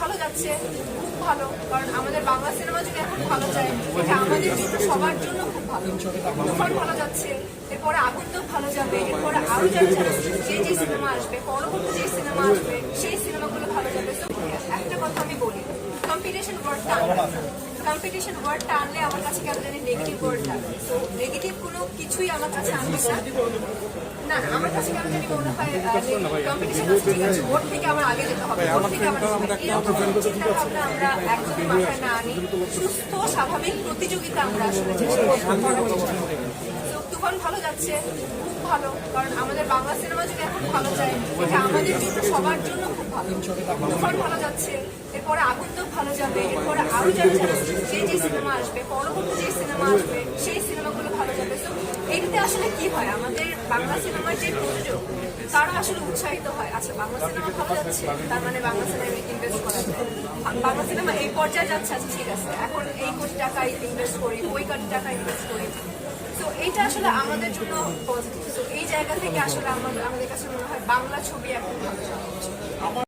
ভালো যাচ্ছে, খুব ভালো। কারণ আমাদের বাংলা সিনেমা যদি এখন ভালো যায়। এটা আমাদের জন্য, সবার জন্য খুব ভালো। তুফান ভালো যাচ্ছে, এরপরে আগুন তো ভালো যাবে, এরপরে আরও যাচ্ছে, যে যে সিনেমা আসবে, পরবর্তী যে সিনেমা আসবে, সেই সিনেমাগুলো ভালো যাবে। তো একটা কথা আমি বলি কম্পিটিশন ওয়ার্ডটা কম্পিটিশন ওয়ার্ডটা আনলে আমার কাছে কেন জানি নেগেটিভ ওয়ার্ড লাগে তো নেগেটিভ কোনো কিছুই আমার কাছে আনবে না না আমার কাছে কেন জানি মনে হয় কম্পিটিশন আছে ঠিক আছে ওর থেকে আমার আগে যেতে হবে ওর থেকে আমার এরকম চিন্তা ভাবনা আমরা একদমই মাথায় না আনি সুস্থ স্বাভাবিক প্রতিযোগিতা আমরা আসলে চেষ্টা করি। যাচ্ছে খুব ভালো। কারণ আমাদের বাংলা সিনেমা যদি এখন ভালো যায়, এটা আমাদের জন্য, সবার জন্য খুব ভালো। তুফান ভালো যাচ্ছে, এরপরে আগুন তো ভালো যাবে, এরপরে আরও যারা যে যে সিনেমা আসবে, পরবর্তী যে সিনেমা আসবে, সেই সিনেমাগুলো ভালো যাবে। তো এইটাতে আসলে কি হয়? আমাদের বাংলা সিনেমার যে প্রযোজক আসলে উৎসাহিত হয়। আচ্ছা বাংলা সিনেমা ভালো যাচ্ছে, তার মানে বাংলা সিনেমায় ইনভেস্ট করা যায়। বাংলা সিনেমা এই পর্যায়ে যাচ্ছে আচ্ছা ঠিক আছে। এখন এই কোটি টাকা ইনভেস্ট করি, ওই কোটি টাকা ইনভেস্ট করি। তো এইটা আসলে আমাদের জন্য পজিটিভ তো এই জায়গা থেকে আসলে আমাদের আমাদের কাছে মনে হয় বাংলা ছবি এখন ভালো।